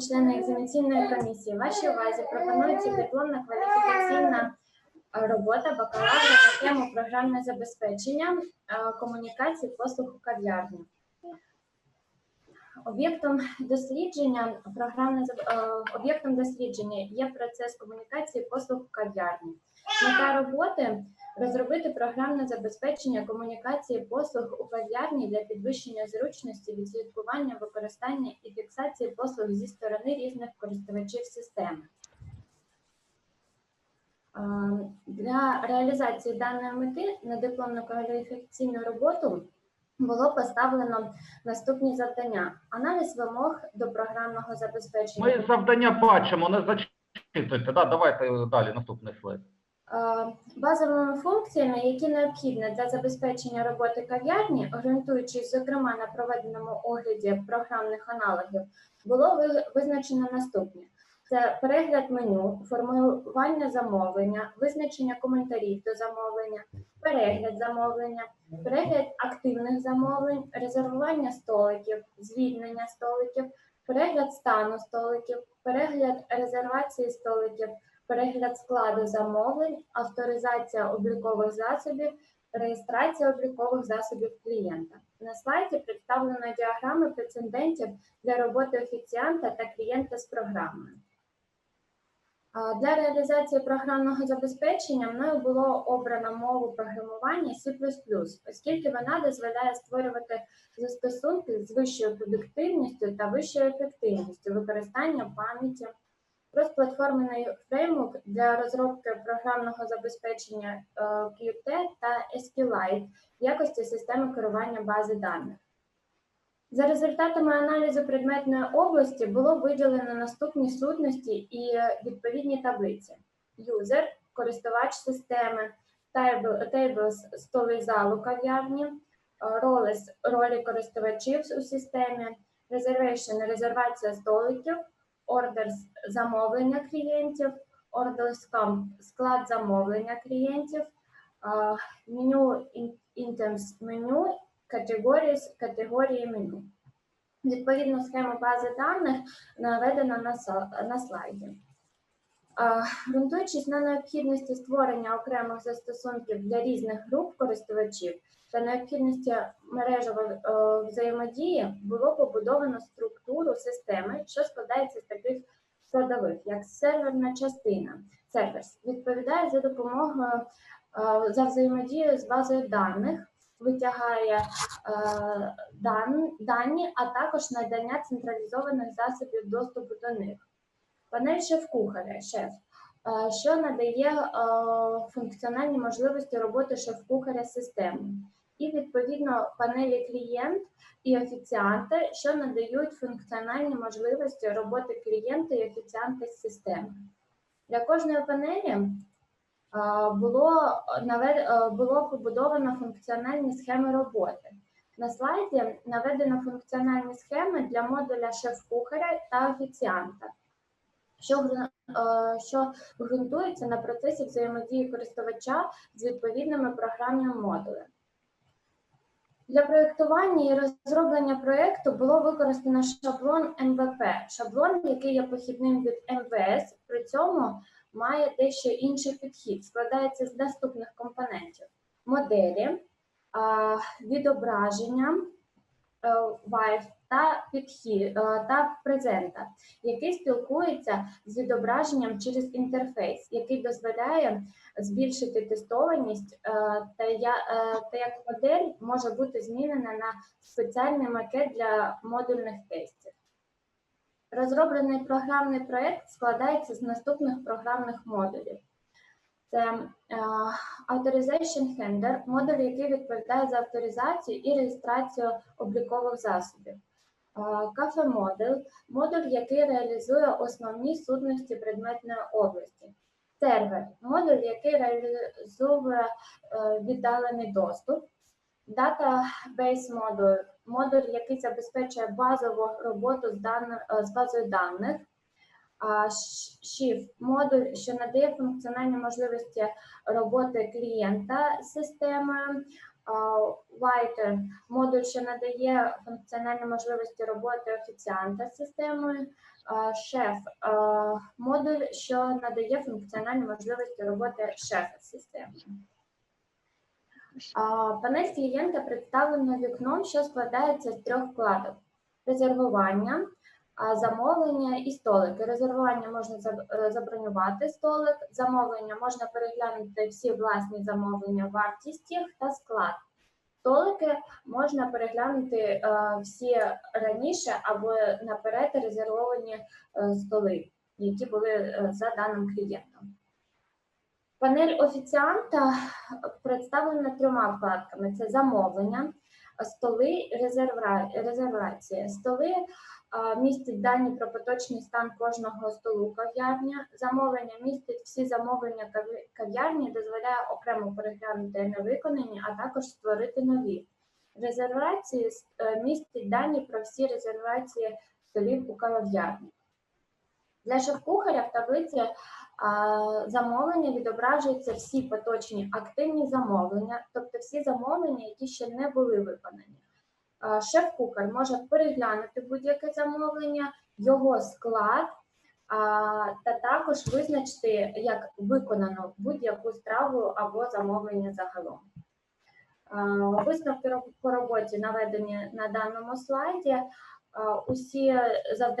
члени екзаменаційної комісії, вашій увазі пропонується дипломна кваліфікаційна е, робота бакалавра на тему програмне забезпечення комунікації комунікацій послуг у кав'ярні. Об'єктом дослідження програмне е, об'єктом дослідження є процес комунікації послуг у кав'ярні. Мета роботи розробити програмне забезпечення комунікації послуг у кав'ярні для підвищення зручності, відслідкування, використання і фіксації послуг зі сторони різних користувачів системи. Е, Для реалізації даної мети на дипломну кваліфікаційну роботу було поставлено наступні завдання: аналіз вимог до програмного забезпечення. Ми завдання бачимо, не зачитуйте. Да, давайте далі, наступний слайд. Е, Базовими функціями, які необхідні для забезпечення роботи кав'ярні, орієнтуючись зокрема на проведеному огляді програмних аналогів, було визначено наступне: це перегляд меню, формування замовлення, визначення коментарів до замовлення, перегляд замовлення, перегляд активних замовлень, резервування столиків, звільнення столиків, перегляд стану столиків, перегляд резервації столиків, перегляд складу замовлень, авторизація облікових засобів, реєстрація облікових засобів клієнта. На слайді представлено діаграми прецедентів для роботи офіціанта та клієнта з програмою. Для реалізації програмного забезпечення мною було обрано мову програмування C++, оскільки вона дозволяє створювати застосунки з вищою продуктивністю та вищою ефективністю використання пам'яті, Кросплатформений фреймворк для розробки програмного забезпечення е, Qt та SQLite в якості системи керування бази даних. За результатами аналізу предметної області було виділено наступні сутності і відповідні таблиці: User – користувач системи, Tables – столи залу кав'ярні, е, Roles – ролі користувачів у системі, Reservation – резервація столиків, Orders – замовлення клієнтів, Come – склад замовлення клієнтів, а, меню ін- Items – меню, Categories – категорії меню. Відповідну схему бази даних наведено на, слайді. А, Ґрунтуючись на необхідності створення окремих застосунків для різних груп користувачів та необхідності мережевої е, взаємодії, було побудовано структуру системи, що складається з таких складових, як серверна частина. Сервіс відповідає за допомогою е, за взаємодію з базою даних, витягає е, дан, дані, а також надання централізованих засобів доступу до них. Панель шеф-кухаря, шеф, е, що надає е, функціональні можливості роботи шеф-кухаря системи. І відповідно панелі клієнт і офіціанта, що надають функціональні можливості роботи клієнта і офіціанта з системи. Для кожної панелі було, е, було побудовано функціональні схеми роботи. На слайді наведено функціональні схеми для модуля шеф-кухаря та офіціанта, що, е, що ґрунтується на процесі взаємодії користувача з відповідними програмними модулями. Для проєктування і розроблення проєкту було використано шаблон МВП, шаблон, який є похідним від МВС, при цьому має дещо інший підхід, складається з наступних компонентів: моделі, відображення, е, Vive та підхід е, та презента, який спілкується з відображенням через інтерфейс, який дозволяє збільшити тестованість, е, та я як модель може бути змінена на спеціальний макет для модульних тестів. Розроблений програмний проект складається з наступних програмних модулів. Це е, Authorization Handler, модуль, який відповідає за авторизацію і реєстрацію облікових засобів. Кафе модуль, модуль, який реалізує основні сутності предметної області. Сервер, модуль, який реалізує е, віддалений доступ. Database модуль, модуль, який забезпечує базову роботу з, дан- е, з базою даних. Shift модуль, що надає функціональні можливості роботи клієнта з системою. Модуль, що надає функціональні можливості роботи офіціанта з системою. шеф модуль, що надає функціональні можливості роботи шефа системи. Панель клієнта представлена вікном, що складається з трьох вкладок: резервування, замовлення і столики. Резервування можна е, забронювати столик, замовлення можна переглянути всі власні замовлення, вартість їх та склад. Столики можна переглянути е, всі раніше або наперед резервовані е, столи, які були за даним клієнтом. Панель офіціанта представлена трьома вкладками: це замовлення, столи, резервра- резервація. Столи містять дані про поточний стан кожного столу кав'ярня. Замовлення містить всі замовлення кав'я- кав'ярні, дозволяє окремо переглянути невиконані, а також створити нові. Резервації е, містить дані про всі резервації столів у кав'ярні. Для шеф-кухаря в таблиці замовлення відображуються всі поточні активні замовлення, тобто всі замовлення, які ще не були виконані. Шеф-кухар може переглянути будь-яке замовлення, його склад та також визначити як виконану будь-яку страву або замовлення загалом. Висновки по роботі наведені на даному слайді. Усі завдання.